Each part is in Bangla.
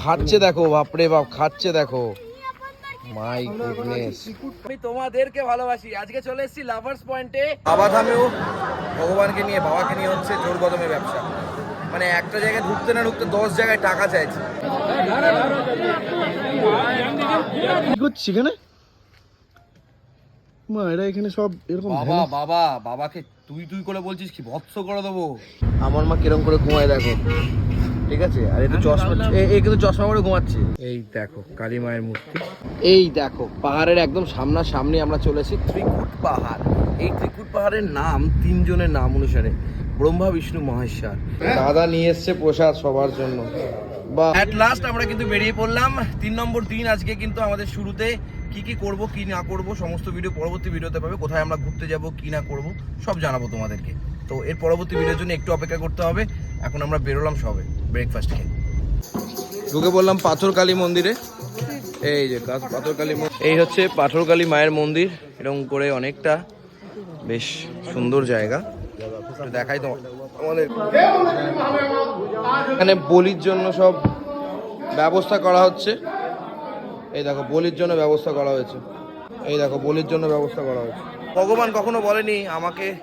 খাচ্ছে দেখো বাপরে বাপ খাচ্ছে দেখো। মাই গুডনেস আমি তোমাদেরকে ভালোবাসি। আজকে চলে এসেছি লাভার্স পয়েন্টে বাবা ধামেও ভগবানকে নিয়ে বাবাকে নিয়ে হচ্ছে জোর কদমে ব্যবসা। মানে একটা জায়গায় ঢুকতে না ঢুকতে দশ জায়গায় টাকা চাইছে। কি এখানে? মা এরা এখানে সব এরকম বাবা বাবা বাবাকে তুই তুই করে বলছিস কি? ভৎস করে দেবো। আমার মা কিরম করে ঘুমায় দেখো। ঠিক আছে? আর একটু চশমা এ- এ কিন্তু চশমা করে ঘুমাচ্ছে। এই দেখো কালী মায়ের মূর্তি। এই দেখো পাহাড়ের একদম সামনা সামনাসামনি আমরা চলেছি ত্রিকুট পাহাড়। এই ত্রিকুট পাহাড়ের নাম তিনজনের নাম অনুসারে ব্রহ্মা বিষ্ণু মহেশ্বর। দাদা নিয়ে এসছে প্রসাদ সবার জন্য। বা অ্যাট লাস্ট আমরা কিন্তু বেরিয়ে পড়লাম। তিন নম্বর দিন আজকে কিন্তু আমাদের শুরুতে। কি কি করব, কি না করব, সমস্ত ভিডিও পরবর্তী ভিডিওতে পাবে, কোথায় আমরা ঘুরতে যাব, কি না করব, সব জানাব তোমাদেরকে। তো এর পরবর্তী ভিডিওর জন্য একটু অপেক্ষা করতে হবে, এখন আমরা বেরোলাম সবে ব্রেকফাস্ট খেয়ে। ঢুকে বললাম পাথরকালী মন্দিরে। এই যে গাছ, পাথরকালী মন্দির। এই হচ্ছে পাথরকালী মায়ের মন্দির, এরকম করে অনেকটা, বেশ সুন্দর জায়গা। দেখাই তো আমাদের এখানে বলির জন্য সব ব্যবস্থা করা হচ্ছে। এই দেখো, বলির জন্য ব্যবস্থা করা হয়েছে। এই দেখো, বলির জন্য ব্যবস্থা করা হয়েছে। ভগবান কখনো বলেনি আমাকে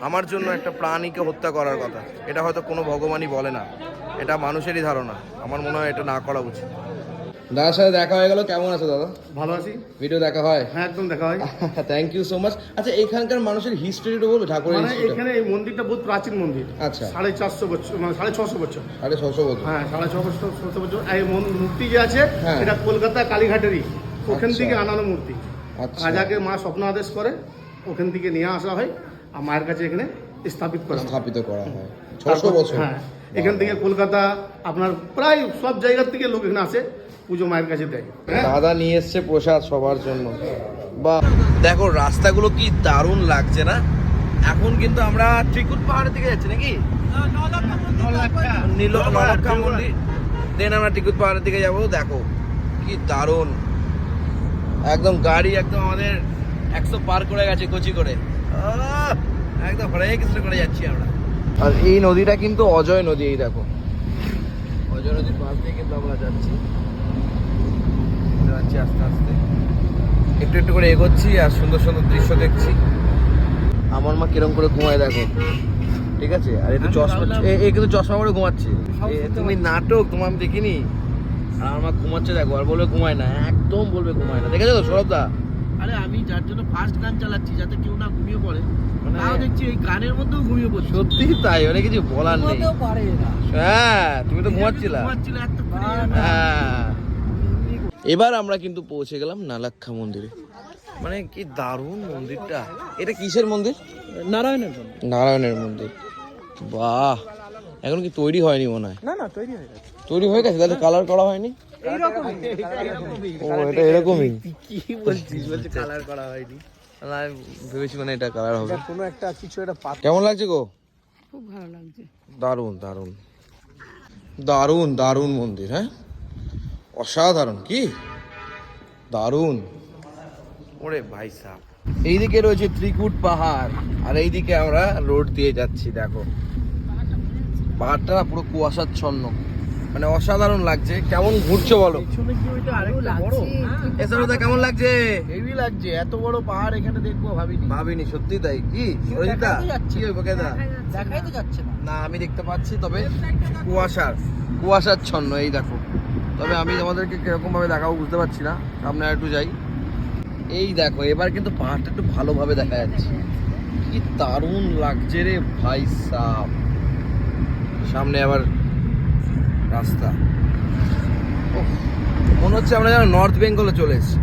আমার জন্য একটা প্রাণীকে হত্যা করার কথা। এটা হয়তো কোনো ভগবানই বলে না। এটা মানুষেরই ধারণা। আমার মনে হয় এটা না করা উচিত। দাদার সাথে দেখা হয়ে গেল। কেমন আছে দাদা? ভালো আছি। ভিডিও দেখা হয়? হ্যাঁ একদম দেখা হয়। থ্যাংক ইউ সো মাচ আচ্ছা এখানকার মানুষের হিস্ট্রিটা বলবে ঠাকুরের মানে এখানে এই মন্দিরটা বহুত প্রাচীন মন্দির। আচ্ছা। সাড়ে চারশো বছর মানে সাড়ে ছশো বছর। সাড়ে ছশো বছর। হ্যাঁ সাড়ে ছশো বছর ছশো বছর। এই মূর্তি যে আছে হ্যাঁ। এটা কলকাতা কালীঘাটেরই। ওখান আচ্ছা। থেকে আনানো মূর্তি। আচ্ছা। রাজাকে মা স্বপ্ন আদেশ করে ওখান থেকে নিয়ে আসা হয় আর মায়ের কাছে এখানে স্থাপিত করা স্থাপিত করা হয়। ছশো বছর। হ্যাঁ। এখান থেকে কলকাতা আপনার প্রায় সব জায়গার থেকে লোক এখানে আসে পুজো মায়ের কাছে দেয়। হ্যাঁ? দাদা নিয়ে এসছে প্রসাদ সবার জন্য। বা দেখো রাস্তাগুলো কি দারুণ লাগছে না? এখন কিন্তু আমরা ত্রিকুট পাহাড়ের দিকে যাচ্ছি নাকি? নীল নলক্ষা মন্দির। দেন আমরা টিকুট পাহাড়ের দিকে যাব দেখো কি দারুণ। একদম গাড়ি একদম আমাদের একশো পার করে গেছে কচি করে। একদম হরে কৃষ্ণ করে যাচ্ছি আমরা। আর এই নদীটা কিন্তু অজয় নদী এই দেখো। অজয় নদীর পাশ দিয়ে কিন্তু আমরা যাচ্ছি। যাচ্ছি আস্তে আস্তে। একটু একটু করে এগোচ্ছি আর সুন্দর সুন্দর দৃশ্য দেখছি। আমার মা কিরম করে ঘুমায় দেখো। ঠিক আছে? আর একটু চশমা এ- এ কিন্তু চশমা করে ঘুমাচ্ছে। তুমি নাটক তোমার আমি দেখিনি। আর আমার ঘুমাচ্ছে দেখো আর বলবে ঘুমায় না। একদম বলবে ঘুমায় না। দেখেছ তো সৌরভদা আরে আমি যার জন্য ফার্স্ট গান চালাচ্ছি যাতে কেউ না ঘুমিয়ে পড়ে মানে তাও দেখছি এই গানের মধ্যেও ঘুমিয়ে পড়ছে। সত্যি তাই অনেক কিছু বলার নেই। হ্যাঁ তুমি তো ঘুমাচ্ছিলা। ঘুমাচ্ছিল হ্যাঁ। এবার আমরা কিন্তু পৌঁছে গেলাম নালাক্ষা মন্দিরে। মানে কি দারুণ মন্দিরটা। এটা কিসের মন্দির? নারায়ণের মন্দির। নারায়ণের মন্দির। বাহ! এখন কি তৈরি হয়নি মনে হয়? না না তৈরি হয়ে গেছে। তৈরি হয়ে গেছে? তাহলে কালার করা হয়নি? ও এটা এরকমই? কি বলছিস? বলছে কালার করা হয়নি। ভেবেছি মানে এটা কালার হবে। কোনো একটা কিছু একটা কেমন লাগছে গো? খুব ভালো লাগছে। দারুণ দারুণ। দারুণ দারুণ মন্দির হ্যাঁ? অসাধারণ কি? দারুণ। ওরে ভাই সাহ এইদিকে রয়েছে ত্রিকুট পাহাড় আর এইদিকে আমরা রোড দিয়ে যাচ্ছি দেখো। পাহাড়টা পুরো কুয়াশাচ্ছন্ন। মানে অসাধারণ লাগছে। কেমন ঘুরছো বলো? বড় এছাড়া কেমন লাগছে? হেভি লাগছে এত বড় পাহাড় এখানে দেখব ভাবিনি। ভাবিনি সত্যি তাই কি? দেখাই তো যাচ্ছে। কি হইব কেদা? দেখাই তো যাচ্ছে না। না আমি দেখতে পাচ্ছি তবে কুয়াশার কুয়াশার ছন্ন এই দেখো। তবে আমি তোমাদেরকে কীরকম ভাবে দেখাবো বুঝতে পারছি না। সামনে আর একটু যাই। এই দেখো এবার কিন্তু পাহাড়টা একটু ভালোভাবে দেখা যাচ্ছে। কি দারুণ লাগছে রে ভাই সাহ সামনে আবার রাস্তা। মনে হচ্ছে আমরা যেন নর্থ বেঙ্গলে চলে এসেছি।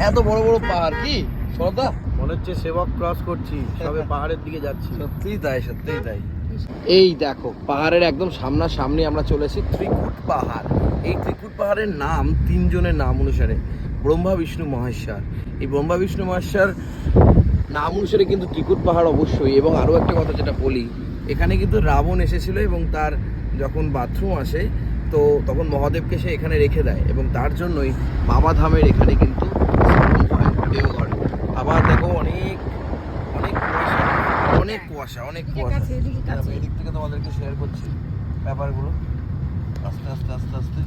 এত বড় বড় পাহাড় কি? সরদা? মনে হচ্ছে সেবক ক্রস করছি সবে পাহাড়ের দিকে যাচ্ছি। সত্যিই তাই সত্যিই তাই। এই দেখো পাহাড়ের একদম সামনাসামনি আমরা চলেছি ত্রিকুট পাহাড়। এই ত্রিকুট পাহাড়ের নাম তিনজনের নাম অনুসারে ব্রহ্মা বিষ্ণু মহেশ্বর। এই ব্রহ্মা বিষ্ণু মহেশ্বর নাম অনুসারে কিন্তু ত্রিকুট পাহাড় অবশ্যই। এবং আরও একটা কথা যেটা বলি এখানে কিন্তু রাবণ এসেছিল এবং তার যখন বাথরুম আসে তো তখন মহাদেবকে সে এখানে রেখে দেয় এবং তার জন্যই বাবা ধামের এখানে কিন্তু দেওঘর আবার দেখো অনেক অনেক কুয়াশা অনেক কুয়াশা অনেক কুয়াশা। আমি এদিক থেকে তোমাদেরকে শেয়ার করছি ব্যাপারগুলো। আস্তে আস্তে আস্তে আস্তে।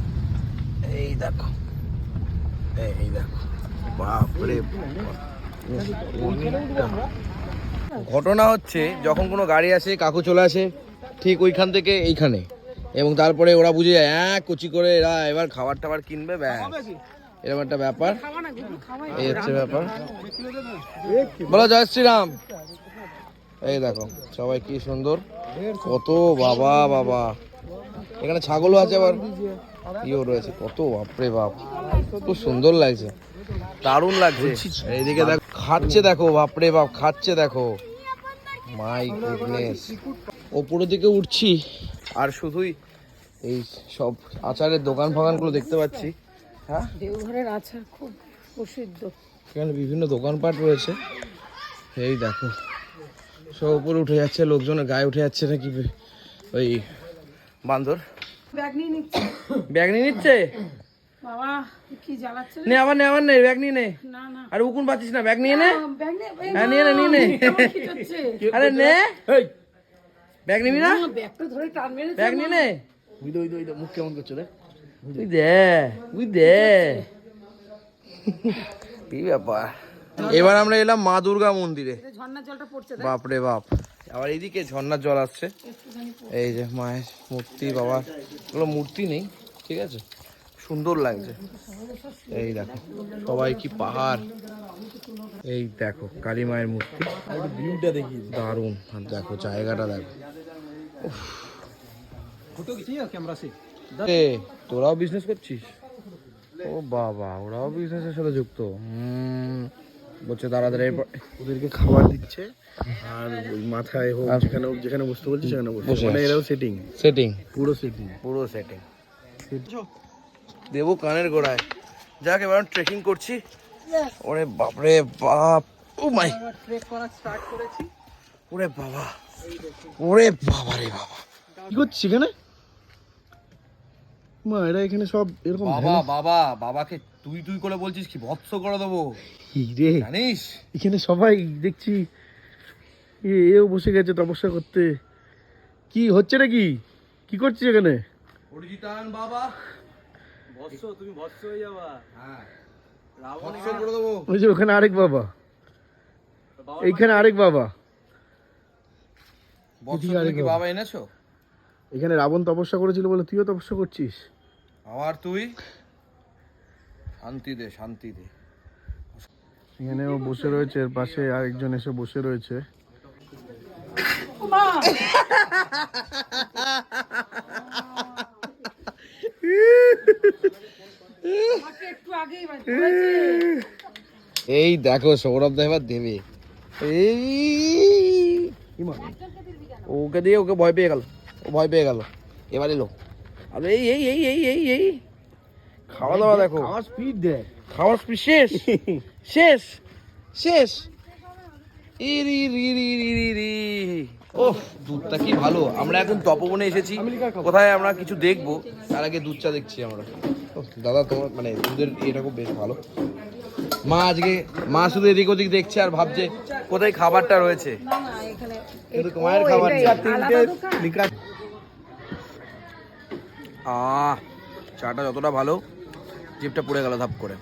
এই দেখো এই দেখো। বাপরে বাপ। ঘটনা হচ্ছে যখন কোনো গাড়ি আসে কাকু চলে আসে ঠিক ওইখান থেকে এইখানে। এবং তারপরে ওরা বুঝে যায় হ্যাঁ কচি করে এরা এবার খাবার টাবার কিনবে ব্যাস। এরকম একটা ব্যাপার। এই হচ্ছে ব্যাপার। বলো জয় শ্রীরাম। এই দেখো সবাই কি সুন্দর। কত বাবা বাবা। এখানে ছাগলও আছে আবার। ইও রয়েছে কত বাপরে বাপ। খুব সুন্দর লাগছে। দারুণ লাগছে। এইদিকে দেখো খাচ্ছে দেখো বাপরে বাপ খাচ্ছে দেখো। My goodness. ওপরের দিকে উঠছি। আর শুধুই এই সব আচারের দোকান ফাকানগুলো দেখতে পাচ্ছি। হ্যাঁ? দেওঘরের আচার খুব প্রসিদ্ধ। এখানে বিভিন্ন দোকানপাট রয়েছে। এই দেখো সব উপরে উঠে যাচ্ছে লোকজনের গায়ে উঠে যাচ্ছে নাকি ওই বান্দর। ব্যাগ নিয়ে নিচ্ছে। ব্যাগ নিয়ে নিচ্ছে? বাবা কি জ্বালাচ্ছে নে আবার নে আবার নে ব্যাগ নিয়ে নে। না না। আরে উকুন পাচ্ছিস না ব্যাগ নিয়ে নে। ব্যাগ নিয়ে হ্যাঁ, নিয়ে নে, নিয়ে নে। আরে নে। ব্যাগ নিবি না? ব্যাগটা ধরে টান মেরেছে ব্যাগ নিয়ে নে। ওই ওই ওই মুখ কেমন করছ রে তুই দে। তুই দে কি ব্যাপার? এবার আমরা এলাম মা দুর্গা মন্দিরে। এই ঝর্ণার জলটা পড়ছে বাপরে বাপ। আবার এইদিকে ঝর্নার জল আসছে। এই যে মায়ের মূর্তি বাবা এগুলো মূর্তি নেই ঠিক আছে? সুন্দর লাগছে। এই দেখো সবাই কি পাহাড়। এই দেখো কালী মায়ের মূর্তি। ভিউটা দেখি দারুণ আর দেখো জায়গাটা দেখো। তোরাও বিজনেস করছিস? ও বাবা ওরাও বিজনেসের সাথে যুক্ত। বলছে দাঁড়া দাঁড়া ওদেরকে খাবার দিচ্ছে আর ওই মাথায় হোক আর- যেখানে যেখানে বসতে বলছে সেখানে বসে মানে। এরাও সেটিং সেটিং পুরো সেটিং পুরো সেটিং দেবো কানের গোড়ায়। যাক এবার ট্রেকিং করছি। ওরে বাপরে বাপ। ও মাই। ট্রেক করা স্টার্ট করেছি। ওরে বাবা। ওরে বাবা রে বাবা। কি করছিস এখানে? মা এরা এখানে সব এরকম বাবা বাবা বাবাকে তুই তুই করে বলছিস কি? ভৎস করে দেবো। রে জানিস? এখানে সবাই দেখছি এ এও বসে গেছে তপস্যা করতে। কি হচ্ছে নাকি? কি করছিস এখানে? অরিজিতান বাবা। বৎস তুমি বৎস হয়ে যাবা। হ্যাঁ। ভৎস করে দেবো। ওই যে ওখানে আরেক বাবা। এইখানে আরেক বাবা। কি বাবা। এনেছো? এখানে রাবণ তপস্যা করেছিল বলে তুইও তপস্যা করছিস। আমার তুই? শান্তি দে শান্তি দে। এখানে ও বসে রয়েছে এর পাশে আরেকজন এসে বসে রয়েছে। মা আমাকে একটু আগেই বলেছে এই দেখো সৌরভ দা এবার দেবে। এই ওকে দিয়ে ওকে ভয় পেয়ে গেল। ও ভয় পেয়ে গেল। এবার এলো। আরে এই এই এই এই এই এই। খাওয়া দাওয়া দেখো। আমার স্পিড দেখ খাওয়ার স্পিড শেষ। শেষ। শেষ। ইরি রি রি রি রি রি। ওহ দুধটা কি ভালো। আমরা এখন তপবনে এসেছি। কোথায় আমরা কিছু দেখব। তার আগে দুধ চা দেখছি আমরা। ওহ, দাদা তোমার মানে দুধের এরকম বেশ ভালো। মা আজকে মা শুধু এদিক ওদিক দেখছে আর ভাবছে কোথায় খাবারটা রয়েছে। মায়ের খাবার আহ চাটা যতটা ভালো জিপটা পড়ে গেল ধাপ করে।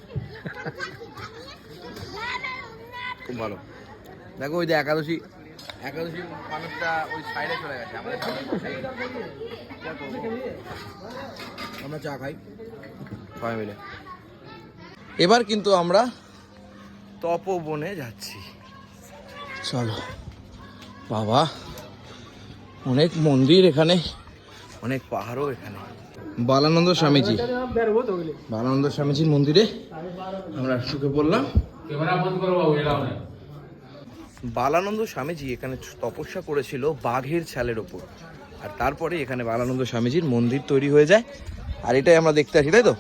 খুব ভালো। দেখো ওই যে একাদশী একাদশী মানুষটা ওই সাইডে চলে গেছে আমাদের আমরা চা খাই। সবাই মিলে। এবার কিন্তু আমরা তপবনে যাচ্ছি। চলো। বাবা অনেক মন্দির এখানে অনেক পাহাড়ও এখানে। বালানন্দ স্বামীজি। বালানন্দ স্বামীজির মন্দিরে আমরা ঢুকে পড়লাম। বালানন্দ স্বামীজি এখানে তপস্যা করেছিল বাঘের ছালের ওপর। আর তারপরে এখানে বালানন্দ স্বামীজির মন্দির তৈরি হয়ে যায়। আর এটাই আমরা দেখতে আসি তাই তো?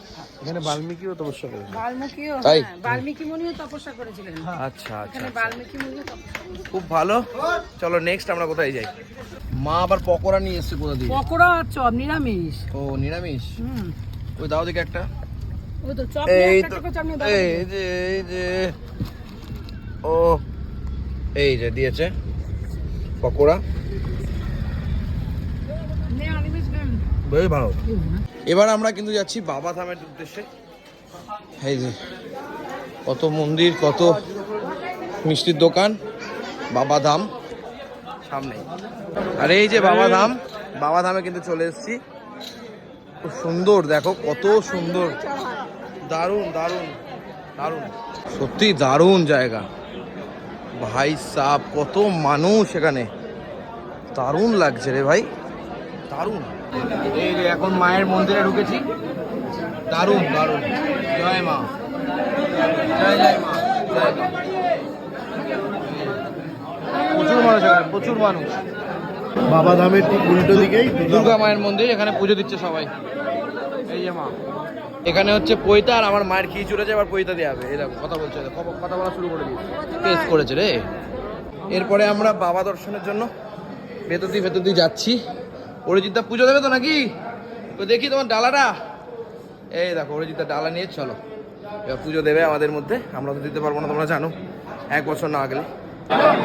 এখানে বাল্মীকিও তপস্যা বাল্মীকিও তাই? হ্যাঁ, বাল্মীকি মুনিও তপস্যা করেছিলেন। আচ্ছা আচ্ছা এখানে বাল্মীকি মুনিও খুব ভালো। চলো নেক্সট আমরা কোথায় যাই? মা আবার পকোড়া নিয়ে এসছে কোথা দিয়ে? পকোড়া আর চপ নিরামিষ। ও নিরামিষ? হুম। ওই দাও দেখে একটা। ওই তো চপ এই তো একটা করে চপ নিয়ে দাও এই যে এই যে। ও এই যে দিয়েছে পকোড়া। বেশ ভালো। এবার আমরা কিন্তু যাচ্ছি বাবা ধামের উদ্দেশ্যে। এই যে, কত মন্দির, কত মিষ্টির দোকান, বাবা ধাম সামনে। আর এই যে বাবা ধাম, বাবা ধামে কিন্তু চলে এসেছি। খুব সুন্দর, দেখো কত সুন্দর। দারুণ দারুণ দারুণ। সত্যি দারুণ জায়গা। ভাই সাপ কত মানুষ এখানে। দারুণ লাগছে রে ভাই। দারুণ। এই যে এখন মায়ের মন্দিরে ঢুকেছি। দারুণ দারুণ। জয় মা। জয় জয় মা জয় মা। প্রচুর মানুষ এখানে প্রচুর মানুষ। বাবা ধামের ঠিক উল্টো দিকেই দুর্গা মায়ের মন্দির এখানে পুজো দিচ্ছে সবাই। এই যে মা। এখানে হচ্ছে পৈতা আর আমার মায়ের কি চলেছে আবার পৈতা দেওয়া হবে। দেখো, কথা বলছে কথা- বলা শুরু করে দিয়েছে। টেস্ট করেছে রে। এরপরে আমরা বাবা দর্শনের জন্য ভেতর দিয়ে ভেতর দিয়ে যাচ্ছি। অরিজিৎদা পুজো দেবে তো নাকি? তো দেখি তোমার ডালাটা। এই দেখো, অরিজিৎদা ডালা নিয়ে চলো। এবার পুজো দেবে আমাদের মধ্যে। আমরা তো দিতে পারব না, তোমরা জানো। এক বছর না গেলে বাবা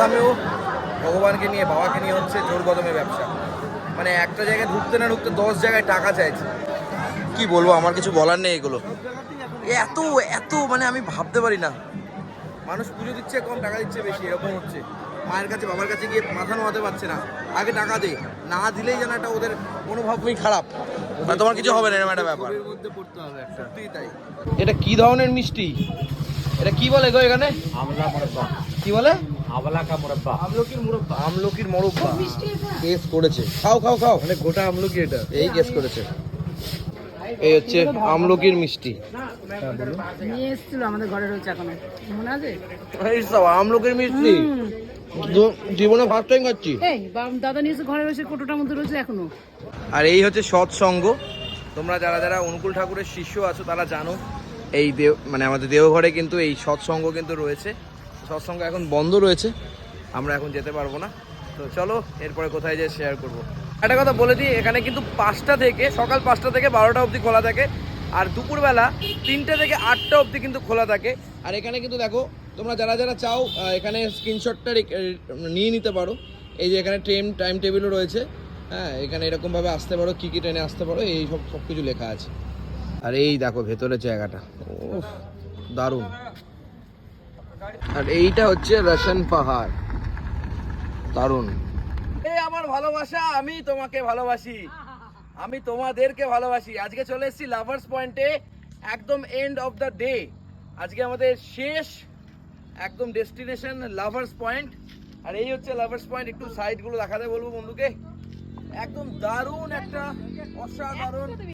ধামেও ভগবানকে নিয়ে, বাবাকে নিয়ে হচ্ছে জোর কদমে ব্যবসা। মানে একটা জায়গায় ঢুকতে না ঢুকতে দশ জায়গায় টাকা চাইছে। কি বলব, আমার কিছু বলার নেই এগুলো। এত এত মানে আমি ভাবতে পারি না। মানুষ পুজো দিচ্ছে, কম টাকা দিচ্ছে, বেশি, এরকম হচ্ছে। মায়ের কাছে বাবার কাছে গিয়ে মাথা নোয়াতে পারছে না। আগে টাকা দে না দিলেই যেন একটা ওদের মনোভাবই খারাপ। মানে তোমার কিছু হবে না এরকম একটা ব্যাপার? মধ্যে পড়তে হবে সত্যিই তাই। এটা কি ধরনের মিষ্টি? এটা কি বলে গো এখানে? আমরা মোরব্বা। কি বলে? আবলা কা মোরব্বা। আমলকির মুরব্বা। আমলকির মুরব্বা। কেস করেছে। খাও খাও খাও। মানে গোটা আমলকি এটা। এই কেস করেছে। এই হচ্ছে আমলকির মিষ্টি। নিয়ে এসেছিল আমাদের ঘরে রয়েছে এখন। মনে আছে? এই সব আমলকির মিষ্টি? জীবনে ফার্স্ট টাইম খাচ্ছি। এই দাদা নিয়ে ঘরে রয়েছে কোটোটার মধ্যে রয়েছে এখনও। আর এই হচ্ছে সৎসঙ্গ। তোমরা যারা যারা অনুকূল ঠাকুরের শিষ্য আছো তারা জানো এই দেও মানে আমাদের দেওঘরে কিন্তু এই সৎসঙ্গ কিন্তু রয়েছে। সৎসঙ্গ এখন বন্ধ রয়েছে। আমরা এখন যেতে পারব না। তো চলো এরপরে কোথায় যেয়ে শেয়ার করব। একটা কথা বলে দিই এখানে কিন্তু পাঁচটা থেকে সকাল পাঁচটা থেকে বারোটা অবধি খোলা থাকে। আর দুপুরবেলা তিনটে থেকে আটটা অবধি কিন্তু খোলা থাকে। আর এখানে কিন্তু দেখো, তোমরা যারা যারা চাও এখানে স্ক্রিনশটটা নিয়ে নিতে পারো। এই যে এখানে ট্রেন টাইম টেবিলও রয়েছে। হ্যাঁ এখানে এরকমভাবে আসতে পারো, কী কী ট্রেনে আসতে পারো, এই সব সব কিছু লেখা আছে। আর এই দেখো ভেতরের জায়গাটা। উফ, দারুণ। আর এইটা হচ্ছে রসন পাহাড়। দারুণ। এই আমার ভালোবাসা, আমি তোমাকে ভালোবাসি। আমি তোমাদেরকে ভালোবাসি। আজকে চলে এসেছি লাভার্স পয়েন্টে একদম এন্ড অফ দ্য ডে আজকে আমাদের শেষ, একদম ডেস্টিনেশন লাভার্স পয়েন্ট আর এই হচ্ছে লাভার্স পয়েন্ট একটু সাইডগুলো দেখাতে বলব বন্ধুকে। একদম দারুণ একটা অসাধারণ